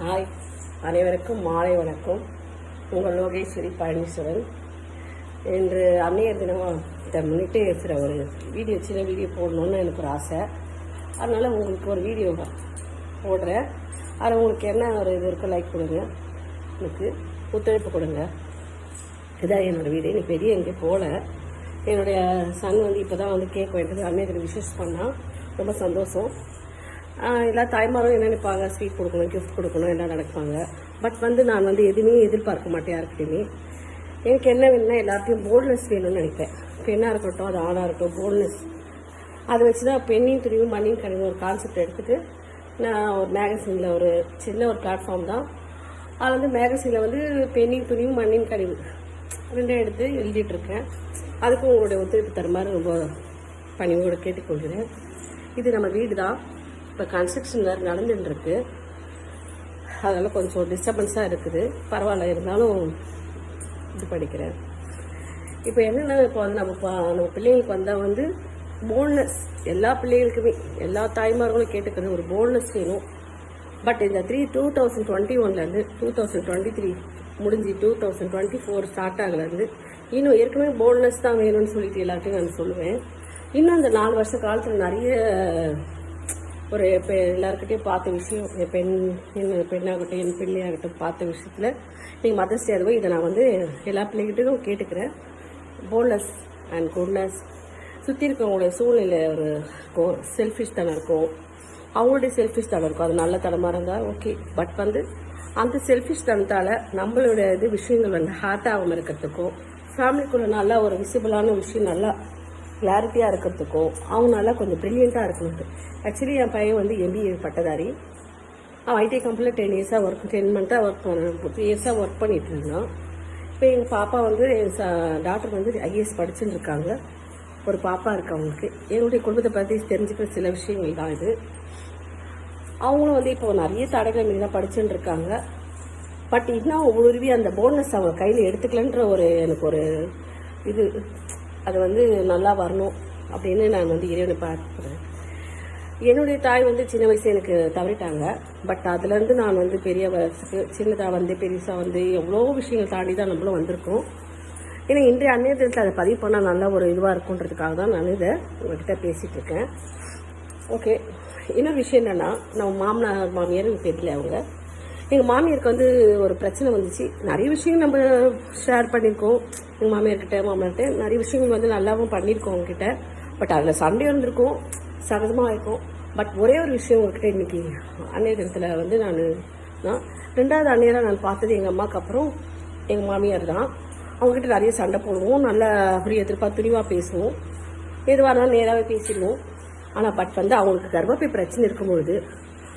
Hi. அனைவருக்கும் மாலை வணக்கம். உங்கள் லோகேஸ்வரி பழனீஸ்வரன் இன்று அன்னையர் தினமாக முன்னிட்டு சில ஒரு வீடியோ சின்ன வீடியோ போடணுன்னு எனக்கு ஒரு ஆசை. அதனால் உங்களுக்கு ஒரு வீடியோ போடுறேன். அதில் உங்களுக்கு என்ன ஒரு இது இருக்கோ லைக் கொடுங்க. எனக்கு ஒத்துழைப்பு கொடுங்க. இதான் என்னோடய வீடு. எனக்கு வெளியே எங்கே போகல. என்னுடைய சன் வந்து இப்போ தான் வந்து கேக் வேண்டியது. அன்னையர் விஷஸ் பண்ணால் ரொம்ப சந்தோஷம். எல்லா தாய்மாரும் என்ன நினைப்பாங்க? ஸ்வீட் கொடுக்கணும் கிஃப்ட் கொடுக்கணும் எல்லாம் நடப்பாங்க. பட் வந்து நான் வந்து எதுவுமே எதிர்பார்க்க மாட்டேன் யாருக்கிட்டையுமே. எனக்கு என்ன வேணும்னா எல்லாத்தையும் போல்ட்னஸ் வேணும்னு நினைப்பேன். பெண்ணாக இருக்கட்டும் அது ஆணாக இருக்கட்டும் போல்ட்னஸ் அதை வச்சு தான் பெண்ணையும் துணிவும் மண்ணையும் கழிவு ஒரு கான்செப்ட் எடுத்துட்டு நான் ஒரு மேகசினில் ஒரு சின்ன ஒரு பிளாட்ஃபார்ம் தான். அதில் வந்து மேகசினில் வந்து பெண்ணின் துணிவும் மண்ணின் கழிவு ரெண்டும் எடுத்து எழுதிட்டுருக்கேன். அதுக்கும் உங்களுடைய ஒத்துழைப்பு தருமாறு ரொம்ப பணிவோடு கேட்டுக்கொள்கிறேன். இது நம்ம வீடு தான் இப்போ கன்ஸ்ட்ரக்ஷன் வேறு நடந்துட்டு இருக்கு அதனால் கொஞ்சம் டிஸ்டர்பன்ஸாக இருக்குது. பரவாயில்ல இருந்தாலும் இது படிக்கிறேன் இப்போ என்னென்னா இப்போ வந்து நம்ம பா- நம்ம பிள்ளைங்களுக்கு வந்தால் வந்து போல்னஸ் எல்லா பிள்ளைகளுக்குமே எல்லா தாய்மார்களும் கேட்டுக்கிறது ஒரு போல்னஸ் வேணும். பட் இந்த த்ரீ டூ தௌசண்ட் டுவெண்ட்டி ஒன்லேருந்து டூ தௌசண்ட் டுவெண்ட்டி த்ரீ முடிஞ்சு two thousand twenty four start ஆகலேருந்து இன்னும் ஏற்கனவே போல்னஸ் தான் வேணும்னு சொல்லிட்டு எல்லாத்தையும் நான் சொல்லுவேன். இன்னும் அந்த நாலு வருஷ காலத்தில் நிறைய ஒரு இப்போ எல்லாருக்கிட்டையும் பார்த்த விஷயம் என் பெண் என் பெண்ணாகட்டும் என் பிள்ளையாகட்டும் பார்த்த விஷயத்தில் நீங்கள் மதர்ஸ் டே அதுவும் இதை நான் வந்து எல்லா பிள்ளைகிட்டையும் கேட்டுக்கிறேன். போல்னஸ் அண்ட் குட்னஸ் சுற்றி இருக்கவங்களுடைய சூழ்நிலை ஒரு இருக்கும் செல்ஃபிஷ் தனம் இருக்கும். அவங்களுடைய செல்ஃபிஷ் தனம் இருக்கும். அது நல்ல தனமாக இருந்தால் ஓகே பட் வந்து அந்த செல்ஃபிஷ் தனத்தால் நம்மளுடைய இது விஷயங்கள் வந்து ஹார்ட் ஆகாமல் இருக்கிறதுக்கும் ஃபேமிலிக்குள்ளே நல்லா ஒரு விசிபிளான விஷயம் நல்லா கிளாரிட்டியாக இருக்கிறதுக்கும் அவங்களால கொஞ்சம் ப்ரில்லியண்ட்டாக இருக்கணும் ஆக்சுவலி என் பையன் வந்து எம்பிஏ பட்டதாரி. அவன் ஐடி கம்பெனியில் டென் இயர்ஸாக ஒர்க் டென் மந்த்தாக ஒர்க் பண்ண த்ரீ இயர்ஸாக ஒர்க் பண்ணிட்டு இருந்தான். இப்போ எங்கள் பாப்பா வந்து டாக்டர் வந்து ஐஏஎஸ் படிச்சுட்டு இருக்காங்க. ஒரு பாப்பா இருக்கு அவங்களுக்கு. என்னுடைய குடும்பத்தை பற்றி தெரிஞ்சுக்கிற சில விஷயங்கள் தான் இது. அவங்களும் வந்து இப்போ நிறைய தடைகள் மீது தான் படிச்சுட்டு இருக்காங்க. பட் இன்னும் உருவி அந்த போனஸ் அவங்க கையில் எடுத்துக்கலன்ற ஒரு எனக்கு ஒரு இது அது வந்து நல்லா வரணும் அப்படின்னு நான் வந்து இறைவனை பார்க்குறேன் என்னுடைய தாய் வந்து சின்ன வயசு எனக்கு தவறிட்டாங்க. பட் அதுலேருந்து நான் வந்து பெரிய வயசுக்கு சின்னதாக வந்து பெருசாக வந்து எவ்வளோ விஷயங்கள் தாண்டி தான் நம்மளும் வந்திருக்கோம். ஏன்னா இன்றைய அந்நிய தினத்தில் அதை பதிவு பண்ணால் நல்ல ஒரு இதுவாக இருக்குன்றதுக்காக தான் நான் இதை உங்கள்கிட்ட பேசிகிட்டு இருக்கேன். ஓகே இன்னொரு விஷயம் என்னென்னா நம்ம மாமனார் மாமியார் தெரியல அவங்க? எங்கள் மாமியாருக்கு வந்து ஒரு பிரச்சனை வந்துச்சு. நிறைய விஷயங்கள் நம்ம ஷேர் பண்ணியிருக்கோம் எங்கள் மாமியார்கிட்ட மாமனார்கிட்ட நிறைய விஷயங்கள் வந்து நல்லாவும் பண்ணியிருக்கோம் அவங்ககிட்ட. பட் அதில் சண்டை இருந்திருக்கும். சகஜமாக இருக்கும். பட் ஒரே ஒரு விஷயம் உங்ககிட்ட இன்றைக்கி அன்னைய தினத்தில் வந்து நான் தான் ரெண்டாவது அன்னையராக நான் பார்த்தது எங்கள் அம்மாவுக்கு அப்புறம் எங்கள் மாமியார் தான். அவங்ககிட்ட நிறைய சண்டை போடுவோம். நல்லா அப்படியே எதிர்பார்த்து துணிவாக பேசுவோம். எதுவாக இருந்தாலும் நேராகவே பேசிடுவோம். ஆனால் பட் வந்து அவங்களுக்கு கர்ப்பப்பை பிரச்சனை இருக்கும்பொழுது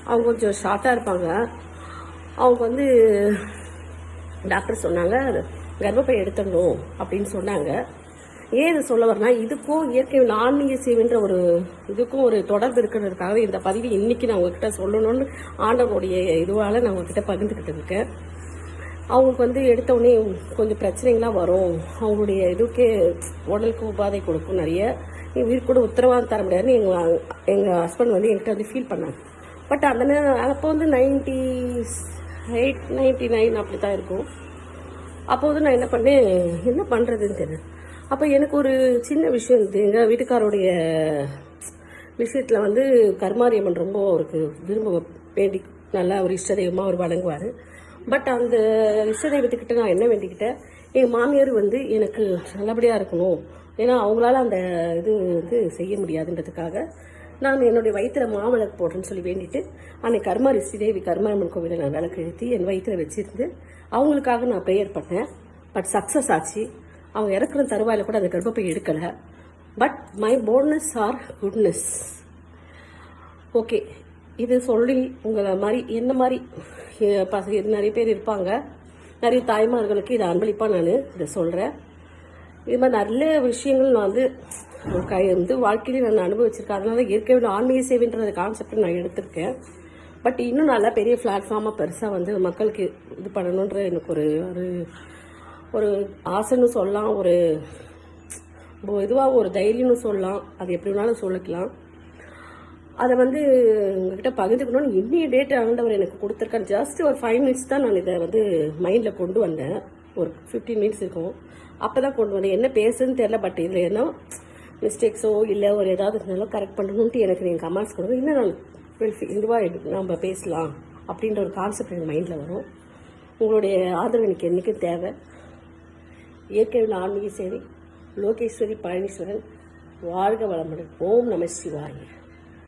அவங்க கொஞ்சம் ஷார்ட்டாக இருப்பாங்க. அவங்க வந்து டாக்டர் சொன்னாங்க கர்ப்பப்பை எடுத்துடணும் அப்படின்னு சொன்னாங்க. ஏன் இதை சொல்ல வரனா இதுக்கும் இயற்கை ஆன்மீக சேவைன்ற ஒரு இதுக்கும் ஒரு தொடர்பு இருக்கிறதுக்காக இந்த பதிவு இன்னைக்கு நான் உங்ககிட்ட சொல்லணும்னு ஆண்டவனுடைய இதுவால் நான் உங்ககிட்ட பகிர்ந்துக்கிட்டு இருக்கேன். அவங்களுக்கு வந்து எடுத்தவுடனே கொஞ்சம் பிரச்சனைகள்லாம் வரும். அவங்களுடைய இதுக்கே உடலுக்கு உபாதை கொடுக்கும் நிறைய. உயிர் கூட உத்தரவாதம் தர முடியாதுன்னு எங்கள் எங்கள் ஹஸ்பண்ட் வந்து என்கிட்ட வந்து ஃபீல் பண்ணாங்க. பட் அந்த நேரம் அப்போ வந்து நைன்டி எயிட் நைன்டி நைன் அப்படி தான் இருக்கும். அப்போ வந்து நான் என்ன பண்ணேன் என்ன பண்ணுறதுன்னு தெரியல. அப்போ எனக்கு ஒரு சின்ன விஷயம் இருந்தது எங்கள் வீட்டுக்காரோடைய விஷயத்தில் வந்து கருமாரியம்மன் ரொம்ப அவருக்கு விரும்ப வேண்டி நல்லா ஒரு இஷ்டதெய்வமாக அவர் வழங்குவார். பட் அந்த இஷ்டதெய்வத்துக்கிட்ட நான் என்ன வேண்டிக்கிட்டேன் என் மாமியார் வந்து எனக்கு நல்லபடியாக இருக்கணும். ஏன்னா அவங்களால அந்த இது வந்து செய்ய முடியாதுன்றதுக்காக நான் என்னுடைய வயிற்றில் மாவிளக்கு போடுறேன்னு சொல்லி வேண்டிட்டு அன்னைக்கு கர்மா ரிஷிதேவி கர்மாரம்மன் கோவிலில் நான் விளக்கு எழுத்தி என் வயிற்றில் வச்சுருந்து அவங்களுக்காக நான் ப்ரேயர் பண்ணேன். பட் சக்ஸஸ் ஆச்சு. அவங்க இறக்குற தருவாயில் கூட அந்த கர்ப்பப்பை எடுக்கலை. But my bonus or goodness okay இது சொல்லி உங்களை மாதிரி என்ன மாதிரி பசங்க நிறைய பேர் இருப்பாங்க. நிறைய தாய்மார்களுக்கு இதை அன்பளிப்பாக நான் இதை சொல்கிறேன் இது மாதிரி நல்ல விஷயங்கள் நான் வந்து கை வந்து வாழ்க்கையில நான் அனுபவிச்சிருக்கேன். அதனால இயற்கை ஆன்மீக சேவைன்ற கான்செப்ட் நான் எடுத்திருக்கேன். பட் இன்னும் நல்லா பெரிய பிளாட்ஃபார்மாக பெருசாக வந்து மக்களுக்கு இது பண்ணணுன்ற எனக்கு ஒரு ஒரு ஒரு ஆசைன்னு சொல்லலாம். ஒரு இதுவாக ஒரு தைரியம்னு சொல்லலாம். அது எப்படி வேணாலும் சொல்லிக்கலாம் அதை வந்து உங்ககிட்ட பகிர்ந்துக்கணும்னு இன்னைய டேட் ஆண்டவர் எனக்கு கொடுத்துருக்காரு. ஜஸ்ட் ஒரு ஃபைவ் மினிட்ஸ் தான் நான் இதை வந்து மைண்டில் கொண்டு வந்தேன். ஒரு ஃபிஃப்டீன் மினிட்ஸ் இருக்கும். அப்போ தான் கொண்டு வந்தேன். என்ன பேசுன்னு தெரில பட் இதில் என்ன மிஸ்டேக்ஸோ இல்லை ஒரு ஏதாவது இருந்தாலும் கரெக்ட் பண்ணணுன்ட்டு எனக்கு நீங்கள் கமெண்ட்ஸ் கொடுங்க இன்னும் நான் வெல் இதுவாக நம்ம பேசலாம். அப்படின்ற ஒரு கான்செப்ட் எனக்கு மைண்டில் வரும். உங்களுடைய ஆதரவு எனக்கு என்றைக்கும் தேவை. இயற்கையில் ஆன்மீக சேவை லோகேஸ்வரி பழனீஸ்வரன் வாழ்க வளமுடன். ஓம் நம சிவாய.